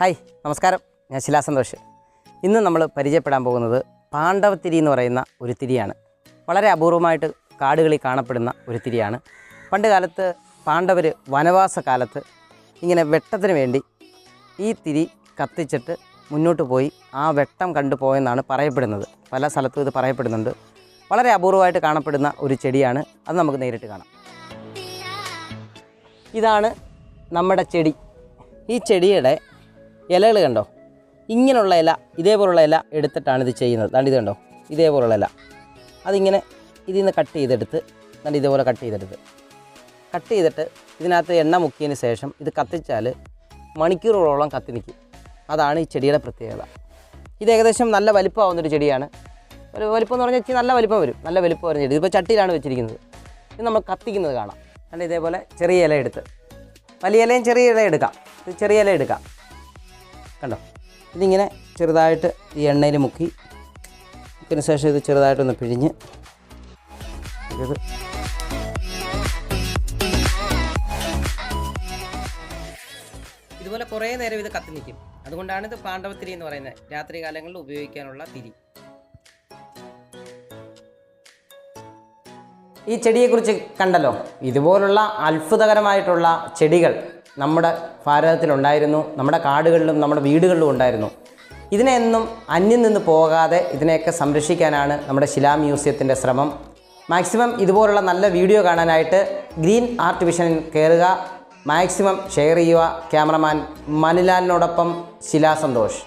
Hi നമസ്കാരം. ഞാൻ ശിലാ സന്തോഷ്. ഇന്ന് നമ്മൾ പരിചയപ്പെടാൻ പോകുന്നത് പാണ്ഡവത്തിരി എന്ന് പറയുന്ന ഒരു തിരിയാണ്. വളരെ അപൂർവമായിട്ട് കാടുകളിൽ കാണപ്പെടുന്ന ഒരു തിരിയാണ്. പണ്ട് കാലത്ത് പാണ്ഡവർ വനവാസ കാലത്ത് ഇങ്ങനെ വെട്ടത്തിന് വേണ്ടി ഈ തിരി കത്തിച്ചിട്ട് മുന്നോട്ട് പോയി ആ വെട്ടം കണ്ടു പോയെന്നാണ് പറയപ്പെടുന്നത്. പല സ്ഥലത്തും ഇത് പറയപ്പെടുന്നുണ്ട്. വളരെ അപൂർവമായിട്ട് കാണപ്പെടുന്ന ഒരു ചെടിയാണ്. അത് നമുക്ക് നേരിട്ട് കാണാം. ഇതാണ് നമ്മുടെ ചെടി. ഈ ചെടിയുടെ ഇലകൾ കണ്ടോ? ഇങ്ങനെയുള്ള ഇല ഇതേപോലുള്ള ഇല എടുത്തിട്ടാണ് ഇത് ചെയ്യുന്നത്. കണ്ടിത് കണ്ടോ? ഇതേപോലുള്ള ഇല. അതിങ്ങനെ ഇതിൽ നിന്ന് കട്ട് ചെയ്തെടുത്ത് ദാണ്ട് ഇതേപോലെ കട്ട് ചെയ്തെടുത്ത്. കട്ട് ചെയ്തിട്ട് ഇതിനകത്ത് എണ്ണ മുക്കിയതിന് ശേഷം ഇത് കത്തിച്ചാൽ മണിക്കൂറുകളോളം കത്തി നിൽക്കും. അതാണ് ഈ ചെടിയുടെ പ്രത്യേകത. ഇത് ഏകദേശം നല്ല വലിപ്പമാവുന്നൊരു ചെടിയാണ്. ഒരു വലിപ്പം എന്ന് പറഞ്ഞാൽ നല്ല വലിപ്പം വരും. നല്ല വലിപ്പം വരുന്ന ചെടി. ഇതിപ്പോൾ ചട്ടിയിലാണ് വെച്ചിരിക്കുന്നത്. ഇത് നമ്മൾ കത്തിക്കുന്നത് കാണാം. അല്ല ഇതേപോലെ ചെറിയ ഇല എടുത്ത്. വലിയ ഇലയും ചെറിയ ഇല എടുക്കാം. ചെറിയ ഇല എടുക്കാം. കണ്ടോ? ഇതിങ്ങനെ ചെറുതായിട്ട് ഈ എണ്ണയിൽ മുക്കി മുക്കിന് ശേഷം ഇത് ചെറുതായിട്ടൊന്ന് പിഴിഞ്ഞ് ഇത് ഇതുപോലെ കുറേ നേരം ഇത് കത്തി നിൽക്കും. അതുകൊണ്ടാണ് ഇത് പാണ്ഡവത്തിരി എന്ന് പറയുന്നത്. രാത്രി കാലങ്ങളിൽ ഉപയോഗിക്കാനുള്ള തിരി. ഈ ചെടിയെക്കുറിച്ച് കണ്ടല്ലോ? ഇതുപോലുള്ള അത്ഭുതകരമായിട്ടുള്ള ചെടികൾ നമ്മുടെ ഭാരതത്തിലുണ്ടായിരുന്നു നമ്മുടെ കാടുകളിലും നമ്മുടെ വീടുകളിലും ഉണ്ടായിരുന്നു. ഇതിനെയൊന്നും അന്യം നിന്ന് പോകാതെ ഇതിനെയൊക്കെ സംരക്ഷിക്കാനാണ് നമ്മുടെ ശിലാ മ്യൂസിയത്തിന്റെ ശ്രമം. മാക്സിമം ഇതുപോലുള്ള നല്ല വീഡിയോ കാണാനായിട്ട് ഗ്രീൻ ആർട്ട് വിഷനിൽ കയറുക മാക്സിമം ഷെയർ ചെയ്യുക ക്യാമറമാൻ മനിലാലിനോടൊപ്പം ശിലാ സന്തോഷ്.